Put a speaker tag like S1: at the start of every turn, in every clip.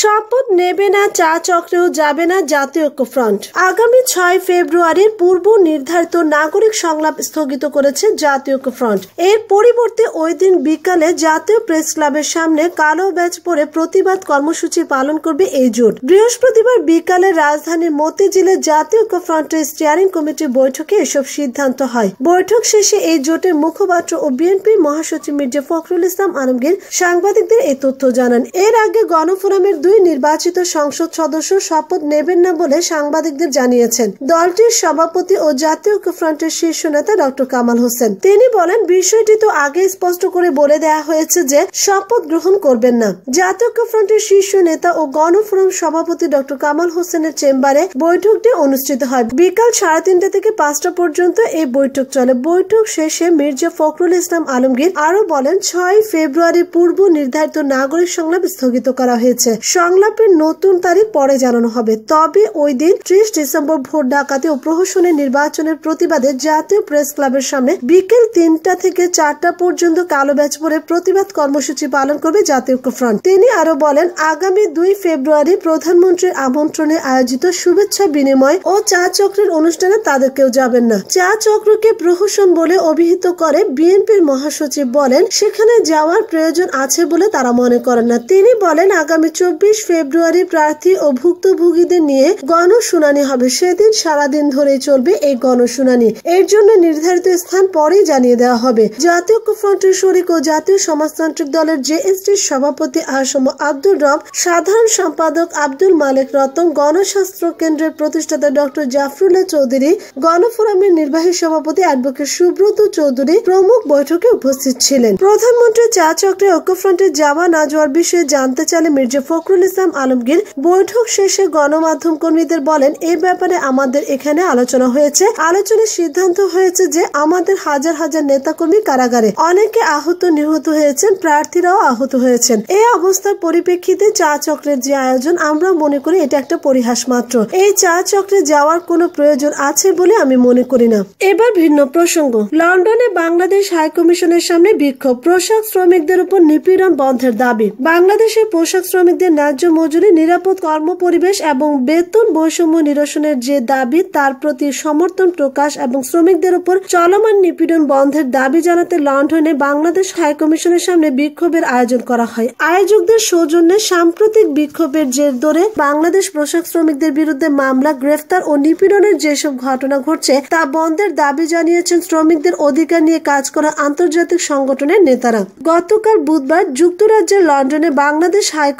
S1: শপথ নেবে না, চা চক্রেও যাবে না জাতীয় ঐক্যফ্রন্ট। আগামী ছয় ফেব্রুয়ারির পূর্ব নির্ধারিত নাগরিক সংলাপ স্থগিত করেছে জাতীয় ঐক্যফ্রন্ট। এর পরিবর্তে ওই দিন বিকালে জাতীয় প্রেস ক্লাবের সামনে কালো ব্যাচ পরে প্রতিবাদ কর্মসূচি পালন করবে এই জোট। বৃহস্পতিবার বিকালে রাজধানীর মতিঝিলে জাতীয় ঐক্যফ্রন্টের স্টিয়ারিং কমিটির বৈঠকে এসব সিদ্ধান্ত হয়। বৈঠক শেষে এই জোটের মুখপাত্র ও বিএনপি মহাসচিব মির্জা ফখরুল ইসলাম আলমগীর সাংবাদিকদের এই তথ্য জানান। এর আগে গণফোরামের দুই নির্বাচিত সংসদ সদস্য শপথ নেবেন না বলে সাংবাদিকদের জানিয়েছেন। দলটির সভাপতি ও জাতীয় ফ্রন্টের শীর্ষ নেতা ডক্টর কামাল হোসেন। তিনি বলেন, বিষয়টি তো আগে স্পষ্ট করে বলে দেয়া হয়েছে যে শপথ গ্রহণ করবেন না। জাতীয় ফ্রন্টের শীর্ষ নেতা ও গণফোরাম সভাপতি ডক্টর কামাল হোসেনের চেম্বারে বৈঠকটি অনুষ্ঠিত হয়। বিকাল সাড়ে তিনটা থেকে পাঁচটা পর্যন্ত এই বৈঠক চলে। বৈঠক শেষে মির্জা ফখরুল ইসলাম আলমগীর আরও বলেন ছয় ফেব্রুয়ারি পূর্ব নির্ধারিত নাগরিক সংলাপ স্থগিত করা হয়েছে। সংলাপের নতুন তারিখ পরে জানানো হবে। তবে ওই দিন ত্রিশ ডিসেম্বর ভোট ডাকাতি ও প্রহসনের নির্বাচনের প্রতিবাদে জাতীয় প্রেস ক্লাবের সামনে বিকেল তিনটা থেকে চারটা পর্যন্ত কালো ব্যাচ পরে প্রতিবাদ কর্মসূচি পালন করবে জাতীয় ফ্রন্ট। তিনি আরও বলেন, আগামী দুই ফেব্রুয়ারি প্রধানমন্ত্রীর আমন্ত্রণে আয়োজিত শুভেচ্ছা বিনিময় ও চা চক্রের অনুষ্ঠানে তাদের কেউ যাবেন না। চা চক্রকে প্রহসন বলে অভিহিত করে বিএনপির মহাসচিব বলেন, সেখানে যাওয়ার প্রয়োজন আছে বলে তারা মনে করেন না। তিনি বলেন, আগামী চব্বিশ ফেব্রুয়ারি প্রার্থী ও ভুক্তভোগীদের নিয়ে গণশুনানি হবে। সেদিন সারাদিন ধরেই চলবে এই গণশুনানি। এর জন্য নির্ধারিত স্থান পরেই জানিয়ে দেওয়া হবে। জাতীয় ফ্রন্টের শরিক ও জাতীয় সমাজতান্ত্রিক দলের জেএসটির সভাপতি আসম আব্দুল রব, সাধারণ সম্পাদক আব্দুল মালিক রতন গণশাস্ত্র কেন্দ্রের প্রতিষ্ঠাতা ডক্টর জাফরুল্লাহ চৌধুরী, গণফোরামের নির্বাহী সভাপতি অ্যাডভোকেট সুব্রত চৌধুরী প্রমুখ বৈঠকে উপস্থিত ছিলেন। প্রধানমন্ত্রী চা চক্রে ঐক্যফ্রন্টে যাওয়া না যাওয়ার বিষয়ে জানতে চাইলে মির্জা ফখরুল ইসলাম আলমগীর বৈঠক শেষে গণমাধ্যম কর্মীদের বলেন এই ব্যাপারে আমাদের এখানে আলোচনা হয়েছে। আলোচনার সিদ্ধান্ত হয়েছে যে আমাদের হাজার হাজার নেতাকর্মী কারাগারে অনেকে আহত নিহত হয়েছেন, প্রার্থীরাও আহত হয়েছেন। এই অবস্থার পরিপ্রেক্ষিতে চা চক্রের যে আয়োজন, আমরা মনে করি এটা একটা পরিহাস মাত্র। এই চা চক্রে যাওয়ার কোনো প্রয়োজন আছে বলে আমি মনে করি না। এবার ভিন্ন প্রসঙ্গ। লন্ডনে বাংলাদেশ হাই কমিশনের সামনে বিক্ষোভ। পোশাক শ্রমিকদের উপর নিপীড়ন বন্ধের দাবি। বাংলাদেশের পোশাক শ্রমিকদের ন্যায্য মজুরি, নিরাপদ কর্মপরিবেশ এবং বেতন বৈষম্য নিরসনের যে দাবি, তার প্রতি সমর্থন প্রকাশ এবং শ্রমিকদের উপর চলমান নিপীড়ন বন্ধের দাবি জানাতে লন্ডনে বাংলাদেশ হাই কমিশনের সামনে বিক্ষোভের আয়োজন করা হয়। আয়োজকদের সৌজন্যে সাম্প্রতিক বিক্ষোভের জের ধরে বাংলাদেশ পোশাক শ্রমিকদের বিরুদ্ধে মামলা, গ্রেফতার ও নিপীড়নের যেসব ঘটনা ঘটছে, তা বন্ধের দাবি জানিয়েছেন শ্রমিকদের অধিকার নিয়ে কাজ করা আন্তর্জাতিক সংগঠনের নেতারা। গতকাল বুধবার যুক্তরাজ্যের লন্ডনে বাংলাদেশ হাই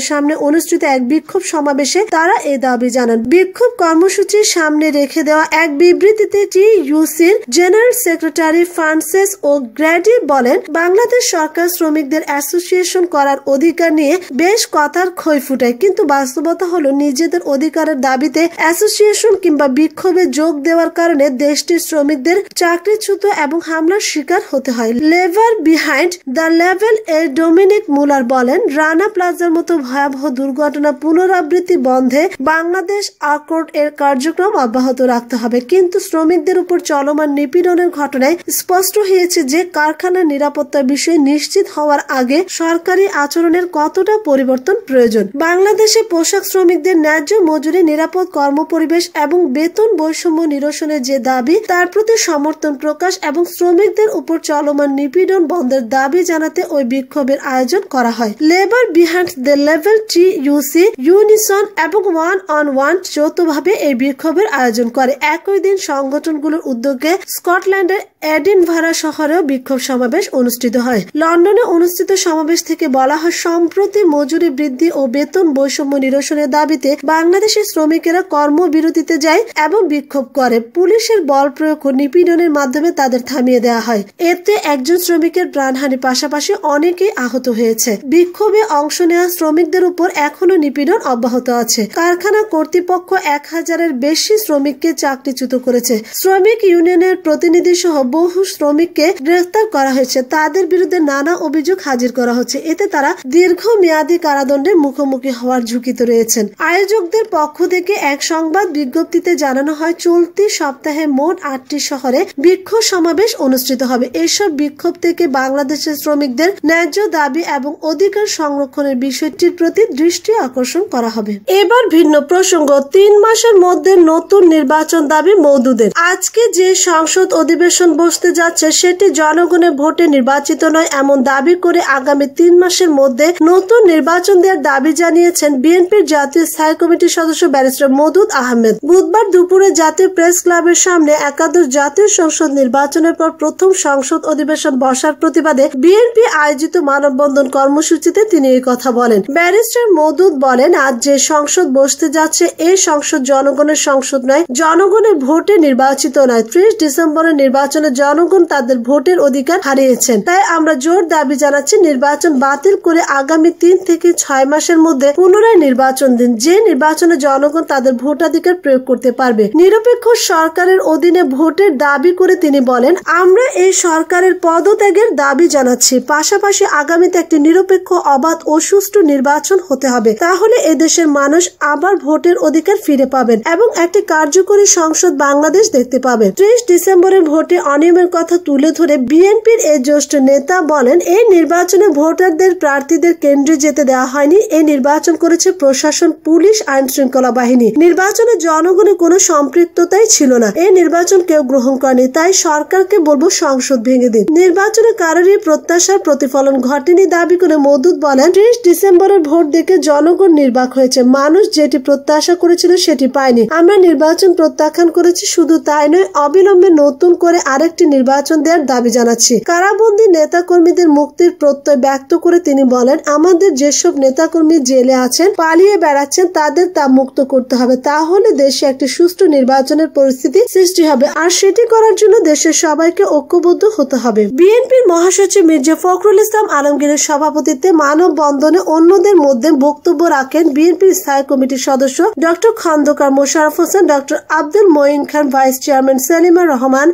S1: কমিশনের সামনে অনুষ্ঠিত এক বিক্ষোভ সমাবেশে তারা এ দাবি জানান। বিক্ষোভ কর্মসূচির সামনে রেখে দেওয়া এক বিবৃতিতে T ইউসির general secretary Frances O Grady বলেন, বাংলাদেশ সরকার শ্রমিকদের অ্যাসোসিয়েশন করার অধিকার নিয়ে বেশ কথার ক্ষয় ফুটায়, কিন্তু বাস্তবতা হলো নিজেদের অধিকারের দাবিতে অ্যাসোসিয়েশন কিংবা বিক্ষোভে যোগ দেওয়ার কারণে দেশটির শ্রমিকদের চাকরিচ্যুত এবং হামলার শিকার হতে হয়। লেভার বিহাইন্ড দ্য লেভেল এ ডোমিনিক মুলার বলেন, রানা প্লাজার মতো ভয়াবহ দুর্ঘটনা পুনরাবৃত্তি বন্ধে বাংলাদেশ আকর্ড এর কার্যক্রম অব্যাহত রাখতে হবে। কিন্তু শ্রমিকদের উপর চলমান নিপীড়নের ঘটনায় স্পষ্ট হয়েছে যে কারখানার নিরাপত্তার বিষয়ে নিশ্চিত হওয়ার আগে সরকারি আচরণের কতটা পরিবর্তন প্রয়োজন। বাংলাদেশে পোশাক শ্রমিকদের ন্যায্য মজুরি, নিরাপদ কর্মপরিবেশ এবং বেতন বৈষম্য নিরসনের যে দাবি, তার প্রতি সমর্থন প্রকাশ এবং শ্রমিকদের উপর চলমান নিপীড়ন বন্ধের দাবি জানাতে ওই বিক্ষোভের আয়োজন করা হয়। লেবার বিহাইন্ড দ্য লেভেল টি ইউসি ইউনিসন এবং ওয়ান অন ওয়ান যৌথভাবে এই বিক্ষোভের আয়োজন করে। একই দিন সংগঠনগুলোর উদ্যোগে স্কটল্যান্ডের এডিনভারা শহরেও বিক্ষোভ সমাবেশ অনুষ্ঠিত হয়। লন্ডনে অনুষ্ঠিত সমাবেশ থেকে বলা হয়, সম্প্রতি মজুরি বৃদ্ধি ও বেতন বৈষম্য নিরসনের দাবিতে বাংলাদেশের শ্রমিকেরা কর্মবিরতিতে যায় এবং বিক্ষোভ করে। পুলিশের বল প্রয়োগ ও নিপীড়নের মাধ্যমে তাদের থামিয়ে দেওয়া হয়। এতে একজন শ্রমিকের প্রাণহানির পাশাপাশি অনেকেই আহত হয়েছে। বিক্ষোভে অংশ নেওয়া শ্রমিকদের উপর এখনও নিপীড়ন অব্যাহত আছে। কারখানা কর্তৃপক্ষ এক হাজারের বেশি শ্রমিককে চাকরিচ্যুত করেছে। শ্রমিক ইউনিয়নের প্রতিনিধি সহ বহু শ্রমিককে গ্রেফতার করা হয়েছে। তাদের বিরুদ্ধে নানা অভিযোগ হাজির করা হচ্ছে। এতে তারা দীর্ঘমেয়াদী কারাদণ্ডের মুখোমুখি হওয়ার ঝুঁকিতে রয়েছেন। আয়োজকদের পক্ষ থেকে এক সংবাদ বিজ্ঞপ্তিতে জানানো হয়, চলতি সপ্তাহে মোট আটটি শহরে বিক্ষোভ সমাবেশ অনুষ্ঠিত হবে। এসব বিক্ষোভ থেকে বাংলাদেশের শ্রমিকদের ন্যায্য দাবি এবং অধিকার সংরক্ষণের বিষয়টির প্রতি দৃষ্টি আকর্ষণ করা হবে। এবার ভিন্ন প্রসঙ্গ। তিন মাসের মধ্যে নতুন নির্বাচন দাবি মৌদুদের। আজকে যে সংসদ অধিবেশন বসতে যাচ্ছে, সেটি জনগণের ভোটে নির্বাচিত নয়, এমন দাবি করে আগামী তিন মাসের মধ্যে নতুন নির্বাচন দেওয়ার দাবি জানিয়েছেন বিএনপির জাতীয় স্থায়ী কমিটির সদস্য ব্যারিস্টার মদুদ আহমেদ। বুধবার দুপুরে জাতীয় প্রেস ক্লাবের সামনে একাদশ জাতীয় সংসদ নির্বাচনের পর প্রথম সংসদ অধিবেশন বসার প্রতিবাদে বিএনপি আয়োজিত মানববন্ধন কর্মসূচিতে তিনি এই কথা বলেন। ব্যারিস্টার মদুদ বলেন, আজ যে সংসদ বসতে যাচ্ছে এই সংসদ জনগণের সংসদ নয়, জনগণের ভোটে নির্বাচিত নয়। ত্রিশ ডিসেম্বরের নির্বাচনে জনগণ তাদের ভোটের অধিকার হারিয়েছেন। তাই আমরা জোর দাবি জানাচ্ছি নির্বাচন বাতিল করে আগামী তিন থেকে ছয় মাসের মধ্যে পুনরায় নির্বাচন দিন। যে নির্বাচনে জনগণ তাদের ভোটাধিকার প্রয়োগ করতে পারবে। নিরপেক্ষ সরকারের অধীনে ভোটের দাবি করে তিনি বলেন, আমরা এই সরকারের পদত্যাগের দাবি জানাচ্ছি। পাশাপাশি আগামীতে একটি নিরপেক্ষ, অবাধ ও সুষ্ঠু নির্বাচন হতে হবে। তাহলে এদেশের মানুষ আবার ভোটের অধিকার ফিরে পাবেন এবং একটি কার্যকরী সংসদ বাংলাদেশ দেখতে পাবে ত্রিশ ডিসেম্বরের ভোটে অনিয়মের কথা তুলে ধরে বিএনপির এই জ্যেষ্ঠ নেতা বলেন, এই নির্বাচনে ভোটারদের প্রার্থীদের কেন্দ্রে যেতে দেওয়া হয়নি। এই নির্বাচন করেছে প্রশাসন, পুলিশ আইন শৃঙ্খলা বাহিনী। নির্বাচনে জনগণের কোনো সম্পৃক্ততাই ছিল না। এই নির্বাচন কেউ গ্রহণ করেনি, তাই সরকারকে বলব সংসদ ভেঙে দিন। নির্বাচনে কারোরই প্রত্যাশার প্রতিফলন ঘটেনি দাবি করে মদুদ বলেন, ত্রিশ ডিসেম্বরের ভোট দেখে জনগণ নির্বাক হয়েছে। মানুষ যেটি প্রত্যাশা করেছিল সেটি পায়নি। আমরা নির্বাচন প্রত্যাখ্যান করেছি, শুধু তাই নয়, অবিলম্বে নতুন করে আরেকটি নির্বাচন দেওয়ার দাবি জানাচ্ছি। কারাবন্দী নেতাকর্মীদের মুক্তির প্রত্যয় ব্যক্ত করে তিনি বলেন, আমাদের যেসব নেতাকর্মী জেলে আছেন, পালিয়ে বেড়াচ্ছেন, তাদের তা মুক্ত করতে হবে। তাহলে দেশে একটি সুষ্ঠু নির্বাচনের পরিস্থিতি সৃষ্টি হবে। আর সেটি করার জন্য দেশের সবাইকে ঐক্যবদ্ধ হতে হবে। বিএনপির মহাসচিব মির্জা ফখরুল ইসলাম আলমগীরের সভাপতিত্বে মানব বন্ধনে অন্যদের মধ্যে বক্তব্য রাখেন বিএনপির স্থায়ী কমিটির সদস্য doctor Khandakar Mosharraf Hossain, doctor Abdul Moyeen Khan, vice chairman Selima Rahman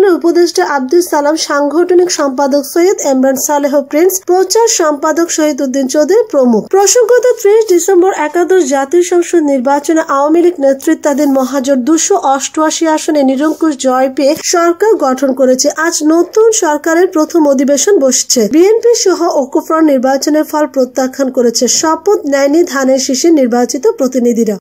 S1: চেয়ারপারসনের উপদেষ্টা আব্দুল সালাম, সাংগঠনিক সম্পাদক সৈয়দ এমরান সালেহ প্রিন্স, প্রচার সম্পাদক শহীদ উদ্দিন চৌধুরী প্রমুখ। প্রসঙ্গত ত্রিশ ডিসেম্বর একাদশ জাতীয় সংসদ নির্বাচনে আওয়ামী লীগ নেতৃত্বাধীন মহাজোট দুশো অষ্টআশি আসনে নিরঙ্কুশ জয় পেয়ে সরকার গঠন করেছে। আজ নতুন সরকারের প্রথম অধিবেশন বসছে। বিএনপি সহ ঐক্যফ্রন্ট নির্বাচনের ফল প্রত্যাখ্যান করেছে। শপথ নেয়নি ধানের শীষে নির্বাচিত প্রতিনিধিরা।